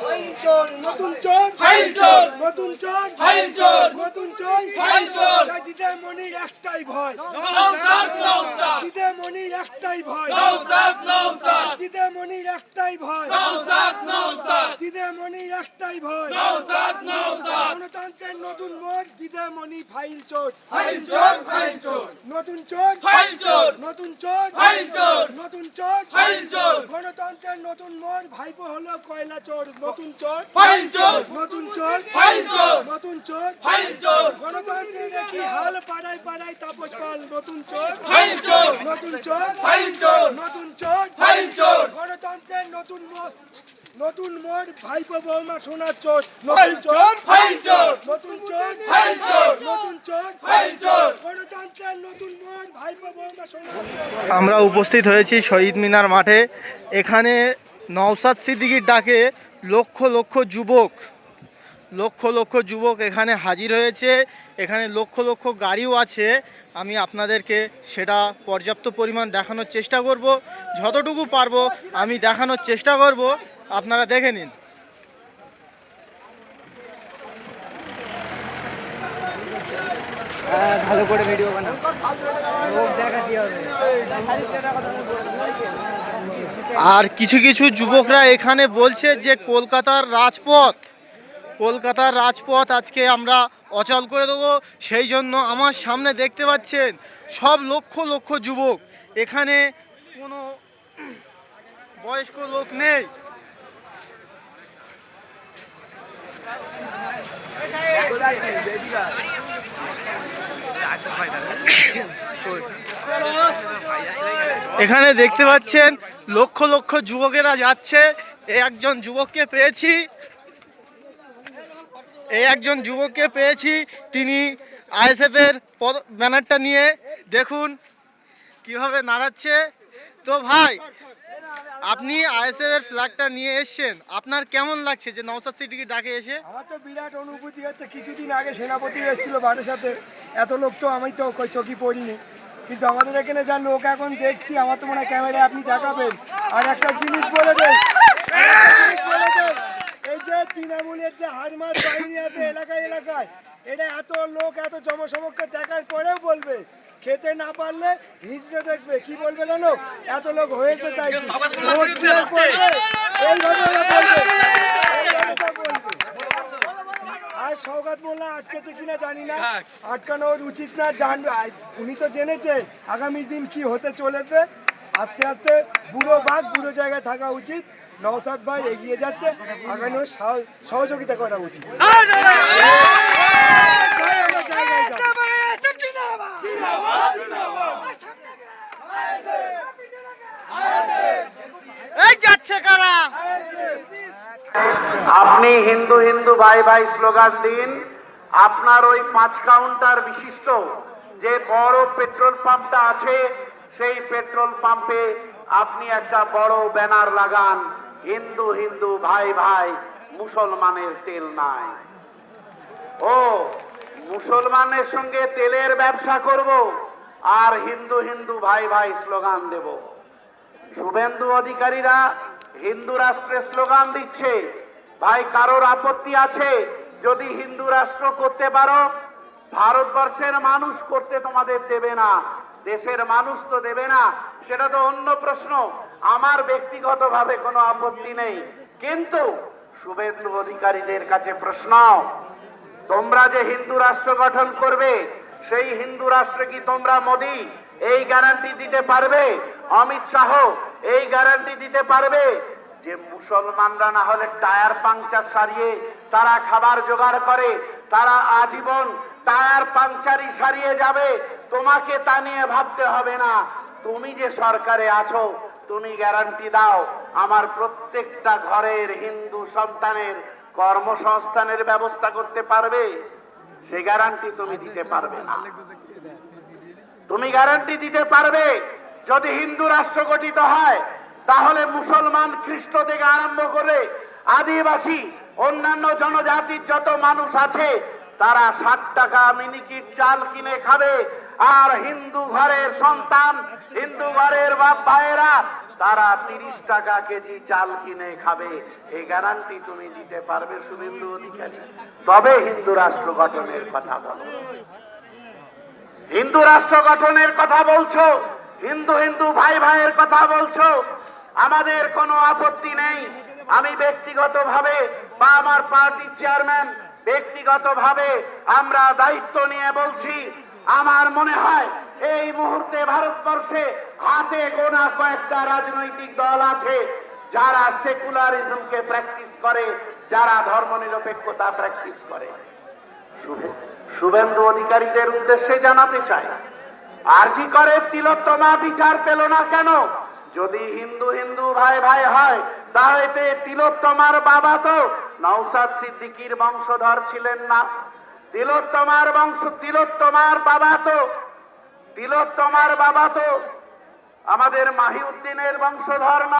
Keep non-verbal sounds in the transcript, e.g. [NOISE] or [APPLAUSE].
File চোর নতুন চোর। ফাইল চোর। নতুন চোর। ফাইল চোর। নতুন চোর। ফাইল চোর। দিদার মনির একটাই ভয়। নওসাদ নওসাদ। দিদার মনির একটাই ভয়। নওসাদ নওসাদ। দিদার মনির একটাই ভয়। নওসাদ নওসাদ। দিদার মনির একটাই ভয়। নওসাদ নওসাদ। গণতন্ত্রের নতুন মোড় মনি ফাইল চোর। ফাইল চোর ফাইল চোর। নতুন চোর। ফাইল চোর। নতুন চোর। ফাইল চোর। নতুন চোর। ফাইল চোর। গণতন্ত্রের নতুন মোড় ভাইপো হলো কয়লা চোর নতুন চোর ফাইল চোর। নতুন চোর ফাইল চোর। নতুন চোর ফাইল চোর। গণতন্ত্রের দেখি হাল পাড়ায় পাড়ায় তাপস পাল নতুন চোর ফাইল চোর। নতুন চোর ফাইল চোর। নতুন চোর ফাইল চোর। গণতন্ত্রের নতুন মোড় নতুন মোড় ভাইপো বৌমা সোনার চোর নতুন চোর ফাইল চোর নতুন চোর ফাইল চোর। নতুন চোর ফাইল চোর। গণতন্ত্রের নতুন মোড় ভাইপো বৌমা সোনার চোর আমরা উপস্থিত হয়েছি শহীদ মিনার মাঠে এখানে নওসাদ সিদ্দিকির ডাকে লক্ষ লক্ষ যুবক, লক্ষ লক্ষ যুবক এখানে হাজির হয়েছে। এখানে লক্ষ লক্ষ গাড়িও আছে। আমি আপনাদেরকে সেটা পর্যাপ্ত পরিমাণ দেখানোর চেষ্টা করব। যতটুকু পারব আমি দেখানোর চেষ্টা করব। আপনারা দেখে নিন। ভালো করে ভিডিও বানাও। লোক দেখাতে হবে। আর কিছু কিছু যুবকরা এখানে বলছে যে কলকাতার রাজপথ কলকাতার রাজপথ আজকে আমরা অচল করে দেবো। সেই জন্য আমার সামনে দেখতে পাচ্ছেন সব লক্ষ লক্ষ যুবক। এখানে কোনো বয়স্ক লোক নেই। [COUGHS] এখানে দেখতে পাচ্ছেন লক্ষ লক্ষ যুবকেরা যাচ্ছে। একজন যুবককে পেয়েছি। এই একজন যুবককে পেয়েছি। তিনি আইএসএফ এর পদ- ব্যানারটা নিয়ে দেখুন কীভাবে নাড়াচ্ছে। তো ভাই, আপনি আইএসএফ এর ফ্ল্যাগটা নিয়ে এসেছেন। আপনার কেমন লাগছে যে নওসাদ সিটিকে ডাকে এসে? আমার তো বিরাট অনুভূতি হচ্ছে, কিছুদিন আগে সেনাপতি এসেছিল বাড়ির সাথে। এত লোক তো আমি তো চোখই পড়িনি। কিন্তু আমাদের এখানে যা লোক এখন দেখছি আমার তো মনে হয় ক্যামেরায় আপনি দেখাবেন। আর একটা জিনিস বলে দেন বলে এই যে তৃণমূলের যে হারমার বাহিনী আছে এলাকায় এলাকায় এটা এত লোক এত জনসমক্ষে দেখার পরেও বলবে খেতে না পারলে হিজড়ে দেখবে। কি বলবে জানো? এত লোক হয়েছে তাই এইভাবে সৌগাত মোল্লা আটকেছে কিনা জানি না আটকানো উচিত না জানবে উনি তো জেনেছে আগামী দিন কি হতে চলেছে আস্তে আস্তে বুড়ো বাঘ বুড়ো জায়গায় থাকা উচিত নওসাদ ভাই এগিয়ে যাচ্ছে আগামী সহ- সহযোগিতা করা উচিত আমরা জায়গায় যাই। এই যাচ্ছে কারা আপনি হিন্দু হিন্দু ভাই ভাই স্লোগান দিন। আপনার ওই পাঁচ কাউন্টার বিশিষ্ট যে বড় পেট্রোল পাম্পটা আছে, সেই পেট্রোল পাম্পে আপনি একটা বড় ব্যানার লাগান, হিন্দু হিন্দু ভাই ভাই, মুসলমানের তেল নাই। ও, মুসলমানের সঙ্গে তেলের ব্যবসা করব আর হিন্দু হিন্দু ভাই ভাই স্লোগান দেব। শুভেন্দু অধিকারীরা হিন্দু রাষ্ট্রের স্লোগান দিচ্ছে। ভাই, কারোর আপত্তি আছে? যদি হিন্দু রাষ্ট্র করতে পারো, ভারতবর্ষের মানুষ করতে তোমাদের দেবে না। দেশের মানুষ তো দেবে না। সেটা তো অন্য প্রশ্ন। আমার ব্যক্তিগতভাবে কোনো আপত্তি নেই। কিন্তু শুভেন্দু অধিকারীদের কাছে প্রশ্ন, তোমরা যে হিন্দু রাষ্ট্র গঠন করবে, সেই হিন্দু রাষ্ট্রে কি তোমরা মোদি? এই গ্যারান্টি দিতে পারবে? অমিত শাহ, এই গ্যারান্টি দিতে পারবে? যে মুসলমানরা না হলে টায়ার পাংচার সারিয়ে তারা খাবার জোগাড় করে, তারা আজীবন টায়ার পাংচারই সারিয়ে যাবে। তোমাকে তা নিয়ে ভাবতে হবে না। তুমি যে সরকারে আছো, তুমি গ্যারান্টি দাও, আমার প্রত্যেকটা ঘরের হিন্দু সন্তানের কর্মসংস্থানের ব্যবস্থা করতে পারবে, সে গ্যারান্টি তুমি দিতে পারবে না। তুমি গ্যারান্টি দিতে পারবে, যদি হিন্দু রাষ্ট্র গঠিত হয় তাহলে মুসলমান খ্রিস্ট থেকে আরম্ভ করে আদিবাসী, অন্যান্য জনজাতির যত মানুষ আছে, তারা ষাট টাকা মিনিকিট চাল কিনে খাবে। আর হিন্দু ঘরের সন্তান, হিন্দু ঘরের বাপ ভাইয়েরা, তারা তিরিশ টাকা কেজি চাল কিনে খাবে। এই গ্যারান্টি তুমি দিতে পারবে শুভেন্দু অধিকারী। তবে হিন্দু রাষ্ট্র গঠনের কথা বলো। হিন্দু রাষ্ট্র গঠনের কথা বলছো, হিন্দু হিন্দু ভাই ভাইয়ের কথা বলছো আমাদের কোনো আপত্তি নেই। আমি ব্যক্তিগতভাবে বা আমার পার্টির চেয়ারম্যান, ব্যক্তিগতভাবে আমরা দায়িত্ব নিয়ে বলছি, আমার মনে হয় এই মুহূর্তে ভারতবর্ষে হাতে গোনা কয়েকটা রাজনৈতিক দল আছে যারা সেকুলারিজমকে প্র্যাকটিস করে, যারা ধর্মনিরপেক্ষতা প্র্যাকটিস করে। শুভে- শুভেন্দু অধিকারীদের উদ্দেশ্যে জানাতে চাই, আরজি করে তিলোত্তমা বিচার পেল না কেন? যদি হিন্দু হিন্দু ভাই ভাই হয় তাহলে তিলোত্তমার বাবা তো নৌসাদ সিদ্দিকির বংশধর ছিলেন না। তিলোত্তমার বংশ, তিলোত্তমার বাবা তো, তিলোত্তমার বাবা তো আমাদের মাহিউদ্দিনের বংশধর না।